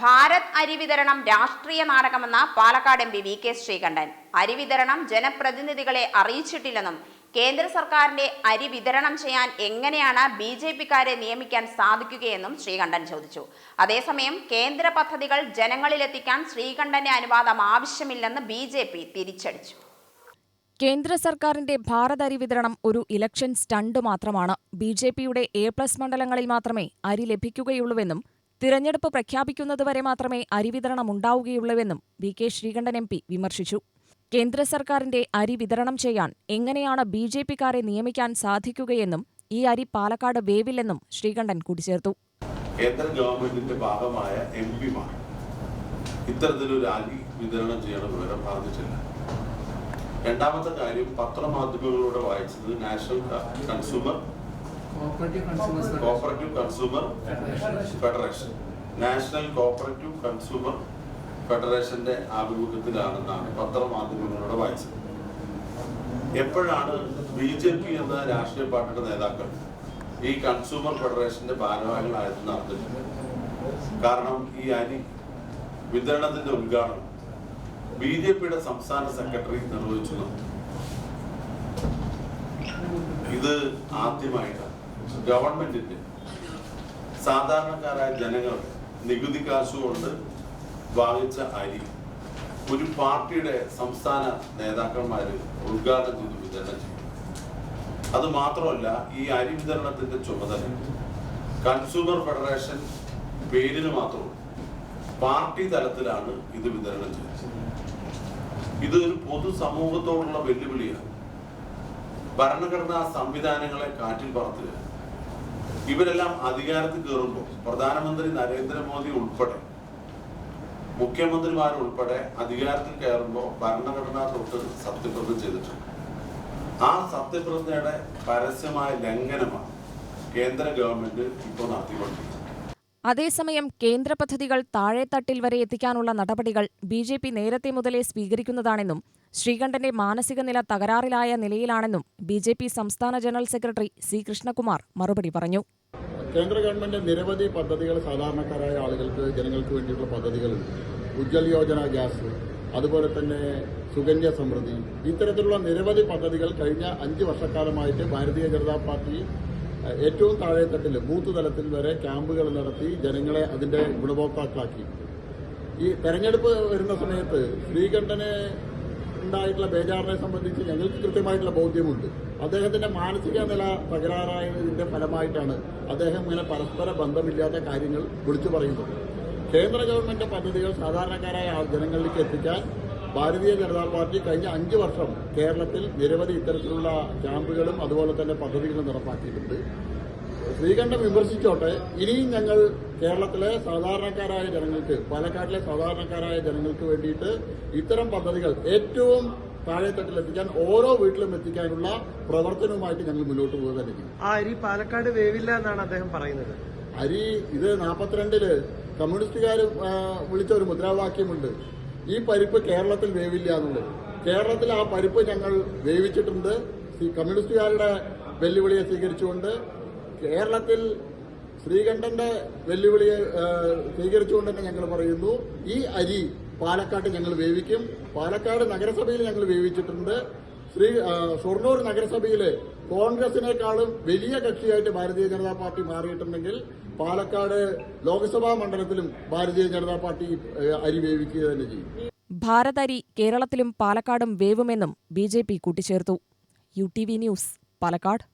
ഭാരത് അരി വിതരണം രാഷ്ട്രീയ നാടകമെന്ന Palakkad M P V K Sreekandan. അരി വിതരണം ജനപ്രതിനിധികളെ അറിയിച്ചിട്ടില്ലെന്നും കേന്ദ്ര സർക്കാരിന്റെ അരി വിതരണം ചെയ്യാൻ എങ്ങനെയാണ് ബി ജെ പിക്കാരെ നിയമിക്കാൻ സാധിക്കുകയെന്നും ശ്രീകണ്ഠൻ ചോദിച്ചു. അതേസമയം കേന്ദ്ര പദ്ധതികൾ ജനങ്ങളിലെത്തിക്കാൻ ശ്രീകണ്ഠന്റെ അനുവാദം ആവശ്യമില്ലെന്ന് ബി തിരിച്ചടിച്ചു. കേന്ദ്ര സർക്കാരിന്റെ ഭാരത് അരി വിതരണം ഒരു ഇലക്ഷൻ സ്റ്റണ്ട് മാത്രമാണ്. ബി ജെ പിയുടെ എ പ്ലസ് മണ്ഡലങ്ങളിൽ മാത്രമേ അരി ലഭിക്കുകയുള്ളൂവെന്നും തിരഞ്ഞെടുപ്പ് പ്രഖ്യാപിക്കുന്നതുവരെ മാത്രമേ അരി വിതരണം ഉണ്ടാവുകയുള്ളൂവെന്നും V K Sreekandan M P വിമർശിച്ചു. കേന്ദ്ര സർക്കാരിന്റെ അരി വിതരണം ചെയ്യാൻ എങ്ങനെയാണ് ബി ജെ പിക്കാരെ നിയമിക്കാൻ സാധിക്കുകയെന്നും ഈ അരി പാലക്കാട് വേവില്ലെന്നും ശ്രീകണ്ഠൻ കൂട്ടിച്ചേർത്തു. കേന്ദ്ര ഗവൺമെന്റിന്റെ ഭാഗമായ എം പിമാർ ഇത്തരത്തിലൊരു അരി വിതരണം ചെയ്യണ വിവരം പറഞ്ഞിട്ടില്ല. രണ്ടാമത്തെ കാര്യം പത്രമാധ്യമങ്ങളിലൂടെ വായിച്ചത് national consumer cooperative consumer federation national cooperative consumer ഫെഡറേഷന്റെ ആഭിമുഖ്യത്തിലാണെന്നാണ് പത്രമാധ്യമങ്ങളുടെ വായിച്ചത് എപ്പോഴാണ് ബി ജെ പി എന്ന രാഷ്ട്രീയ പാർട്ടിയുടെ നേതാക്കൾ ഈ കൺസ്യൂമർ ഫെഡറേഷന്റെ ഭാരവാഹികളായതെന്ന് അറിഞ്ഞിട്ടുണ്ട് കാരണം ഈ അരി വിതരണത്തിന്റെ ഉദ്ഘാടനം ബി ജെ പിയുടെ സംസ്ഥാന സെക്രട്ടറി നിർവഹിച്ചു ഇത് ആദ്യമായിട്ടാണ്. ഗവൺമെന്റിന്റെ സാധാരണക്കാരായ ജനങ്ങൾ നികുതി കാശുകൊണ്ട് വാങ്ങിച്ച അരി ഒരു പാർട്ടിയുടെ സംസ്ഥാന നേതാക്കന്മാര് ഉദ്ഘാടനം ചെയ്ത് വിതരണം ചെയ്യും അത് മാത്രമല്ല ഈ അരി വിതരണത്തിന്റെ ചുമതല കൺസ്യൂമർ ഫെഡറേഷൻ പേരിന് മാത്രം പാർട്ടി തലത്തിലാണ് ഇത് വിതരണം ചെയ്യുന്നത് ഇത് ഒരു പൊതു പൊതുസമൂഹത്തോടുള്ള വെല്ലുവിളിയാണ്. ഭരണഘടനാ സംവിധാനങ്ങളെ കാറ്റിൽ പറത്തുക. ഇവരെല്ലാം അധികാരത്തിൽ കയറുമ്പോൾ പ്രധാനമന്ത്രി നരേന്ദ്രമോദി ഉൾപ്പെടെ മുഖ്യമന്ത്രിമാർ ഉൾപ്പെടെ അധികാരത്തിൽ കയറുമ്പോൾ ഭരണഘടനാ തൊട്ട് സത്യപ്രതിജ്ഞ ചെയ്തിട്ടുണ്ട്. ആ സത്യപ്രതിജ്ഞയുടെ പരസ്യമായ ലംഘനമാണ് കേന്ദ്ര ഗവൺമെന്റ് ഇപ്പോൾ നടത്തിക്കൊണ്ടിരിക്കുന്നത്. അതേസമയം കേന്ദ്ര പദ്ധതികൾ താഴെത്തട്ടിൽ വരെ എത്തിക്കാനുള്ള നടപടികൾ ബി നേരത്തെ മുതലേ സ്വീകരിക്കുന്നതാണെന്നും ശ്രീകണ്ഠന്റെ മാനസിക നില തകരാറിലായ നിലയിലാണെന്നും ബി ജെ പി സംസ്ഥാന ജനറൽ സെക്രട്ടറി സി കൃഷ്ണകുമാർ മറുപടി പറഞ്ഞു. കേന്ദ്ര ഗവൺമെന്റ് നിരവധി പദ്ധതികൾ സാധാരണക്കാരായ ആളുകൾക്ക് ജനങ്ങൾക്ക് വേണ്ടിയുള്ള പദ്ധതികളുണ്ട്. ഉജ്ജ്വൽ യോജന ഗ്യാസ് അതുപോലെ തന്നെ സുകന്യ സമൃദ്ധി. ഇത്തരത്തിലുള്ള നിരവധി പദ്ധതികൾ കഴിഞ്ഞ അഞ്ച് വർഷക്കാലമായിട്ട് ഭാരതീയ ജനതാ പാർട്ടി ഏറ്റവും താഴെത്തട്ടിൽ ബൂത്ത് തലത്തിൽ വരെ ക്യാമ്പുകൾ നടത്തി ജനങ്ങളെ അതിന്റെ ഗുണഭോക്താക്കളാക്കി. ഈ തെരഞ്ഞെടുപ്പ് വരുന്ന സമയത്ത് ശ്രീകണ്ഠന് ഉണ്ടായിട്ടുള്ള ബേജാറിനെ സംബന്ധിച്ച് ഞങ്ങൾക്ക് കൃത്യമായിട്ടുള്ള ബോധ്യമുണ്ട്. അദ്ദേഹത്തിന്റെ മാനസിക നില തകരാറായതിന്റെ ഫലമായിട്ടാണ് അദ്ദേഹം ഇങ്ങനെ പരസ്പര ബന്ധമില്ലാത്ത കാര്യങ്ങൾ വിളിച്ചു പറയുന്നത്. കേന്ദ്ര ഗവൺമെന്റ് പദ്ധതികൾ സാധാരണക്കാരായ ജനങ്ങളിലേക്ക് എത്തിക്കാൻ ഭാരതീയ ജനതാ പാർട്ടി കഴിഞ്ഞ അഞ്ച് വർഷം കേരളത്തിൽ നിരവധി ഇത്തരത്തിലുള്ള ക്യാമ്പുകളും അതുപോലെ തന്നെ പദ്ധതികളും നടപ്പാക്കിയിട്ടുണ്ട്. ശ്രീകണ്ഠൻ വിമർശിച്ചോട്ടെ ഇനിയും ഞങ്ങൾ കേരളത്തിലെ സാധാരണക്കാരായ ജനങ്ങൾക്ക് പാലക്കാട്ടിലെ സാധാരണക്കാരായ ജനങ്ങൾക്ക് വേണ്ടിയിട്ട് ഇത്തരം പദ്ധതികൾ ഏറ്റവും താഴെത്തട്ടിലെത്തിക്കാൻ ഓരോ വീട്ടിലും എത്തിക്കാനുള്ള പ്രവർത്തനവുമായിട്ട് ഞങ്ങൾ മുന്നോട്ട് പോകുക തന്നെ ആ അരി പാലക്കാട് വേവില്ല എന്നാണ് അദ്ദേഹം പറയുന്നത്. അരി ഇത് നാൽപ്പത്തിരണ്ടിൽ കമ്മ്യൂണിസ്റ്റുകാർ വിളിച്ച ഒരു മുദ്രാവാക്യമുണ്ട്. ഈ പരിപ്പ് കേരളത്തിൽ വേവില്ല എന്നുള്ളത്. കേരളത്തിൽ ആ പരിപ്പ് ഞങ്ങൾ വേവിച്ചിട്ടുണ്ട്. കമ്മ്യൂണിസ്റ്റുകാരുടെ വെല്ലുവിളിയെ സ്വീകരിച്ചുകൊണ്ട് കേരളത്തിൽ ശ്രീകണ്ഠന്റെ വെല്ലുവിളിയെ സ്വീകരിച്ചുകൊണ്ട് തന്നെ ഞങ്ങൾ പറയുന്നു ഈ അരി പാലക്കാട്ട് ഞങ്ങൾ വേവിക്കും. പാലക്കാട് നഗരസഭയിൽ ഞങ്ങൾ വേവിച്ചിട്ടുണ്ട്. ശ്രീ ഷൊർണൂർ നഗരസഭയിൽ കോൺഗ്രസിനേക്കാളും വലിയ കക്ഷിയായിട്ട് ഭാരതീയ ജനതാ പാർട്ടി മാറിയിട്ടുണ്ടെങ്കിൽ പാലക്കാട് ലോക്സഭാ മണ്ഡലത്തിലും ഭാരതീയ ജനതാ പാർട്ടി അരി വേവിക്കുക തന്നെ ചെയ്യും. ഭാരത് അരി കേരളത്തിലും പാലക്കാടും വേവുമെന്നും ബി ജെ പി കൂട്ടിച്ചേർത്തു. U T V news Palakkad.